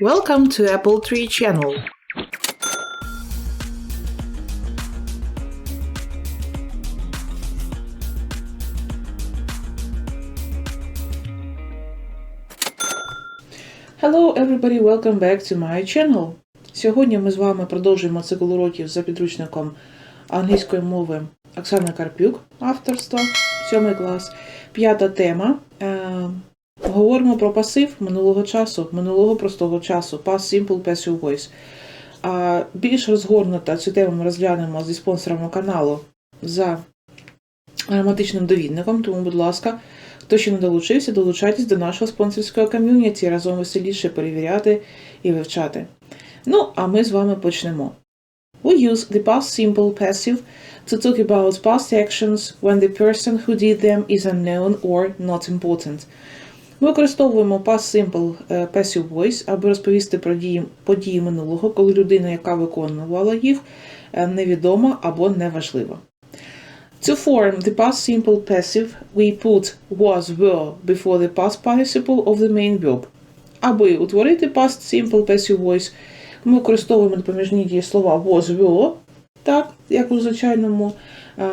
Welcome to Apple Tree Channel. Hello everybody, welcome back to my channel. Сьогодні ми з вами продовжуємо цикл уроків за підручником англійської мови Оксани Карпюк, авторство, 7 клас. П'ята тема. Говоримо про пасив минулого часу, минулого простого часу, past simple passive voice. А більш розгорнуто цю тему ми розглянемо зі спонсорами каналу за граматичним довідником, тому, будь ласка, хто ще не долучився, долучайтесь до нашого спонсорського ком'юніті, разом веселіше перевіряти і вивчати. Ну, а ми з вами почнемо. We use the past simple passive to talk about past actions when the person who did them is unknown or not important. Ми використовуємо past simple е, passive voice, аби розповісти про дії, події минулого, коли людина, яка виконувала їх, е, невідома або неважлива. To form the past simple passive, we put was were before the past participle of the main verb. Аби утворити past simple passive voice, ми використовуємо допоміжні дієслова was were, так, як у звичайному е,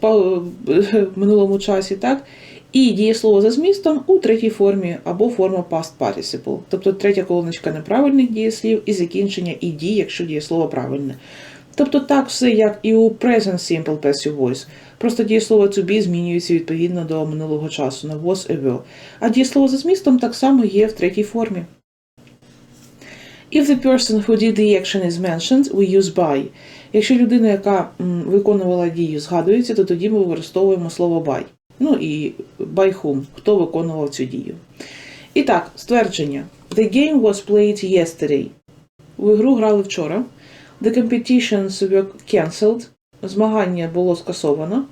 по- минулому часі, так, і дієслово за змістом у третій формі або форма past participle. Тобто третя колоночка неправильних дієслів і закінчення дій, якщо дієслово правильне. Тобто так все, як і у present simple passive voice. Просто дієслово to be змінюється відповідно до минулого часу на was і will. А дієслово за змістом так само є в третій формі. If the person who did the action is mentioned, we use by. Якщо людина, яка виконувала дію, згадується, то тоді ми використовуємо слово by. Ну і by хто виконував цю дію. І так, ствердження. The game was played yesterday. В ігру грали вчора. The competitions were cancelled. Змагання було скасовано.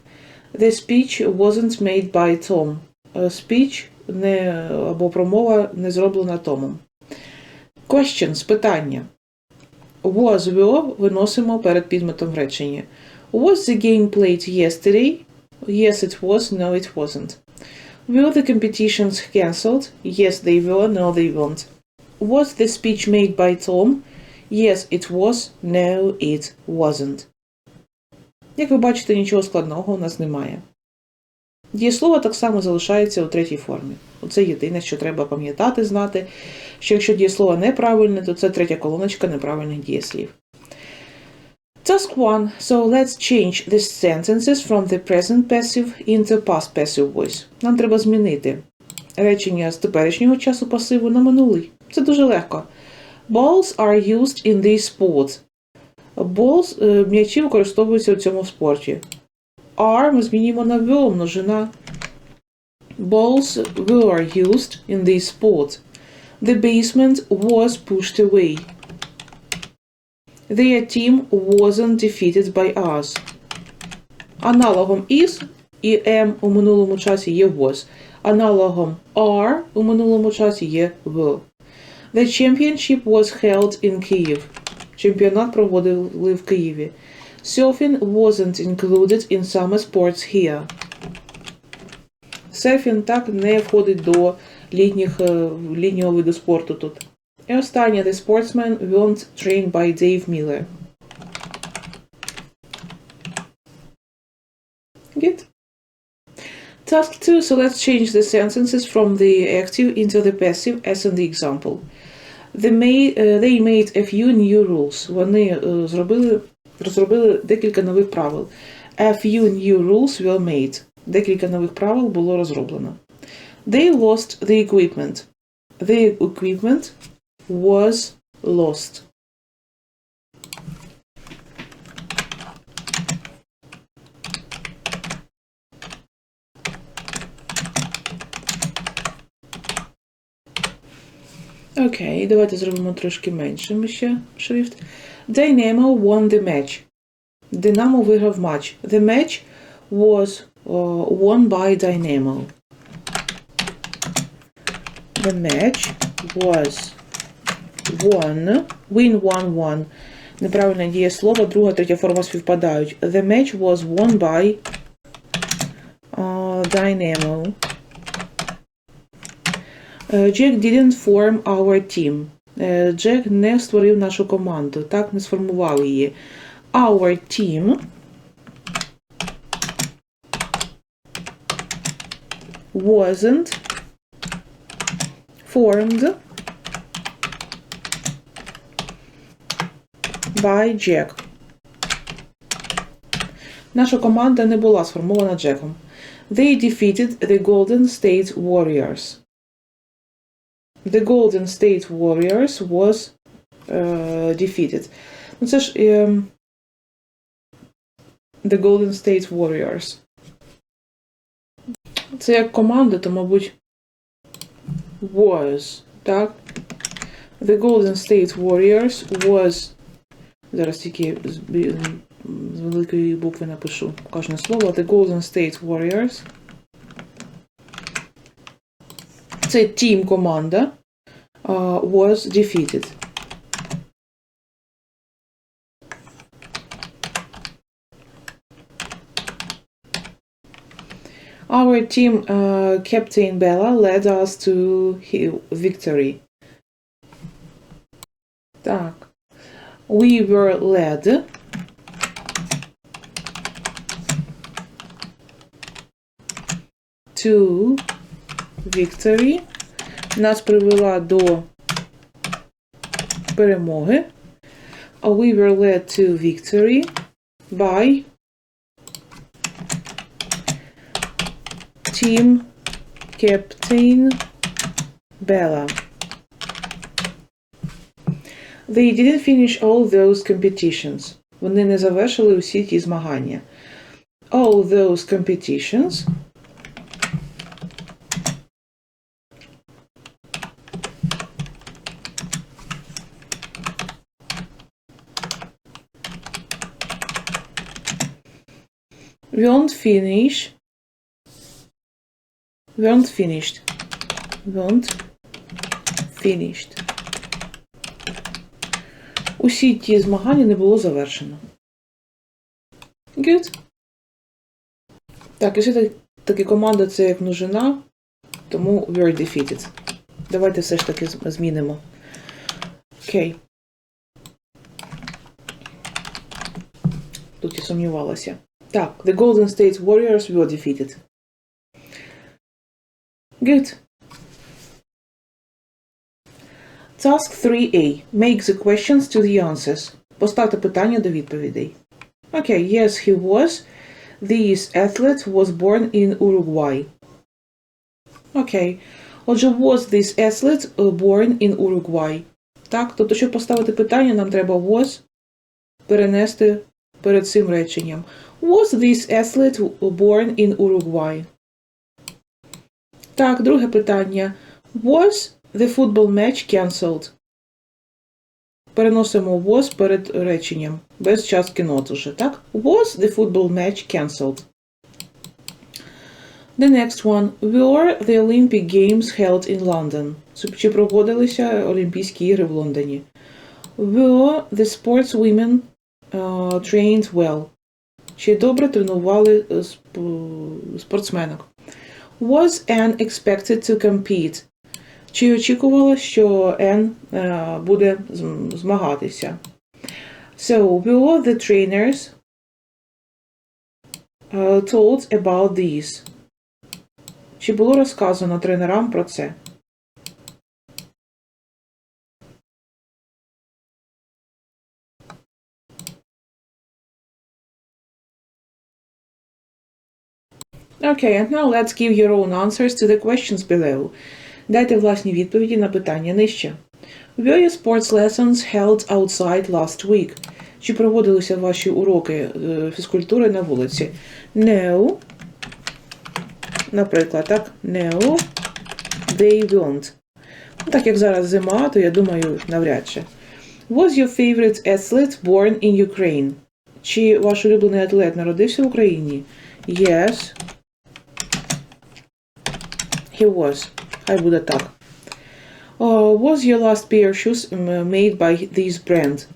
The speech wasn't made by Tom. Е, Speech не, або промова не зроблена Томом. Questions – питання. Was were виносимо перед підметом в. Was the game played yesterday? Yes, it was. No, it wasn't. Were the competitions cancelled? Yes, they were. No, they weren't. Was the speech made by Tom? Yes, it was. No, it wasn't. Як ви бачите, нічого складного у нас немає. Дієслово так само залишається у третій формі. Оце єдине, що треба пам'ятати, знати, що якщо дієслово неправильне, то це третя колоночка неправильних дієслів. Task 1. So let's change the sentences from the present passive into past passive voice. Нам треба змінити речення з теперішнього часу пасиву на минулий. Це дуже легко. Balls are used in this sport. Balls, е, м'ячі використовуються у цьому спорті. Are ми змінюємо на will, множина. Balls were used in this sport. The basement was pushed away. Their team wasn't defeated by us. Аналогом is і am у минулому часі є was. Аналогом are у минулому часі є were. The championship was held in Kyiv. Чемпіонат проводили в Києві. Surfing wasn't included in summer sports here. Серфінг так не входить до літніх, е, літнього виду спорту тут. І останнє. The sportsmen weren't trained by Dave Miller. Good. Task 2. So let's change the sentences from the active into the passive as in the example. They made, uh, they made a few new rules. Вони е, зробили, розробили декілька нових правил. A few new rules were made. Декілька нових правил було розроблено. They lost the equipment. The equipment was lost. Окей, давайте зробимо трошки меншим ще шрифт. Dynamo won the match. Динамо виграв матч. The match was uh, won by Dynamo. The match was won. Win won won. Неправильне дієслово, друга, третя форма співпадають. The match was won by uh, Dynamo. Е, Jack didn't form our team. Е, Джек не створив нашу команду, так, не сформував її. Our team wasn't formed by Jack. Наша команда не була сформована Джеком. They defeated the Golden State Warriors. The Golden State Warriors was uh, defeated. Ну це ж ем, The Golden State Warriors. Це як команда, то, мабуть, was, так? The Golden State Warriors was. Зараз тільки з, бі- з великої букви напишу кожне слово. The Golden State Warriors. Це team команда. uh, was defeated. Our team uh, captain Bella led us to hi- victory. Так. We were led to victory. Нас привела до перемоги. Uh, We were led to victory by team captain Bella. They didn't finish all those competitions. Вони не завершили усі ті змагання. All those competitions weren't finish weren't finished weren't finished Усі ті змагання не було завершено. Good. Так, і все таки команда це як множина, тому were defeated. Давайте все ж таки змінимо. Окей. Тут я сумнівалася. Так, the Golden State Warriors were defeated. Good. Task 3A. Make the questions to the answers. Поставте питання до відповідей. Okay, yes, he was. This athlete was born in Uruguay. Окей. Отже, was this athlete uh, born in Uruguay? Так, тобто, щоб поставити питання, нам треба was перенести перед цим реченням. Was this athlete born in Uruguay? Так, друге питання. Was the football match cancelled? Переносимо was перед реченням. Без частки not уже, так? Was the football match cancelled? The next one. Were the Olympic Games held in London? Чи проводилися Олімпійські ігри в Лондоні? Were the sportswomen uh, trained well? Чи добре тренували е, сп- спортсменок? Was Anne expected to compete? Чи очікувала, що Ен е, буде зм- змагатися? So, were the trainers uh, told about this? Чи було розказано тренерам про це? Okay, and now let's give your own answers to the questions below. Дайте власні відповіді на питання нижче. Were your sports lessons held outside last week? Чи проводилися ваші уроки е, фізкультури на вулиці? No. Наприклад, так? No. They weren't. Ну, так як зараз зима, то я думаю, навряд чи. Was your favorite athlete born in Ukraine? Чи ваш улюблений атлет народився в Україні? Yes. He was. Хай буде так. Uh, was your last pair of shoes made by this brand?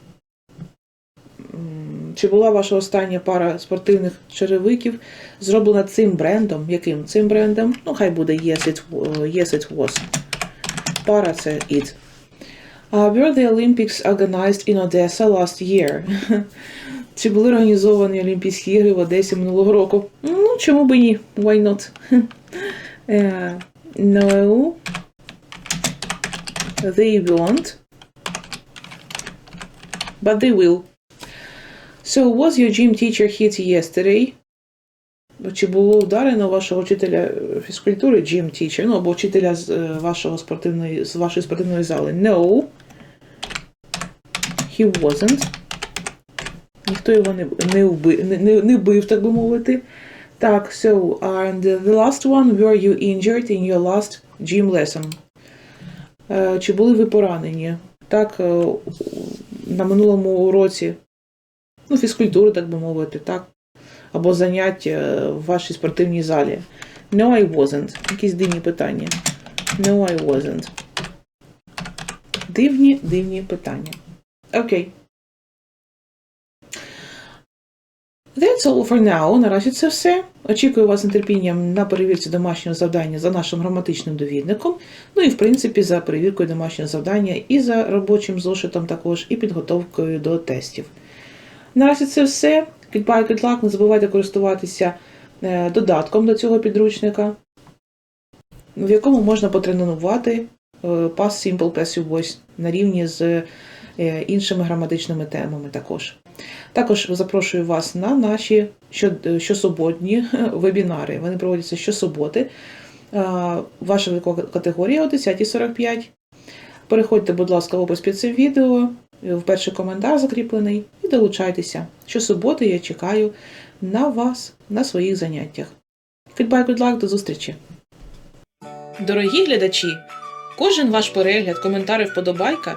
Чи була ваша остання пара спортивних черевиків зроблена цим брендом? Яким цим брендом? Ну, хай буде yes it, yes it was. Пара це it. Uh, were the Olympics organized in Odessa last year? Чи були організовані Олімпійські ігри в Одесі минулого року? Ну, чому би ні? Why not? Е, no. They won't. But they will. So, was your gym teacher hit yesterday? Чи було вдарено вашого вчителя фізкультури, gym teacher, ну або вчителя з е, вашого спортивної, з вашої спортивної зали? No. He wasn't. Ніхто його не, не, вбив, не, не, не бив, так би мовити. Так, so, and the last one, were you injured in your last gym lesson? Е, Чи були ви поранені? Так, е, на минулому уроці, ну, фізкультури, так би мовити, так? Або занять е, в вашій спортивній залі. No, I wasn't. Якісь дивні питання. No, I wasn't. Дивні, дивні питання. Окей. That's all for now. Наразі це все. Очікую вас нетерпінням на перевірці домашнього завдання за нашим граматичним довідником. Ну і, в принципі, за перевіркою домашнього завдання і за робочим зошитом також, і підготовкою до тестів. Наразі це все. Goodbye, good luck. Не забувайте користуватися е, додатком до цього підручника, в якому можна потренувати е, Past Simple Passive Voice на рівні з е, іншими граматичними темами також. Також запрошую вас на наші щосуботні вебінари. Вони проводяться щосуботи. Ваша вікова категорія о 10.45. Переходьте, будь ласка, в опис під цим відео, в перший коментар закріплений, і долучайтеся. Щосуботи я чекаю на вас на своїх заняттях. Goodbye, good luck, до зустрічі! Дорогі глядачі! Кожен ваш перегляд, коментар і вподобайка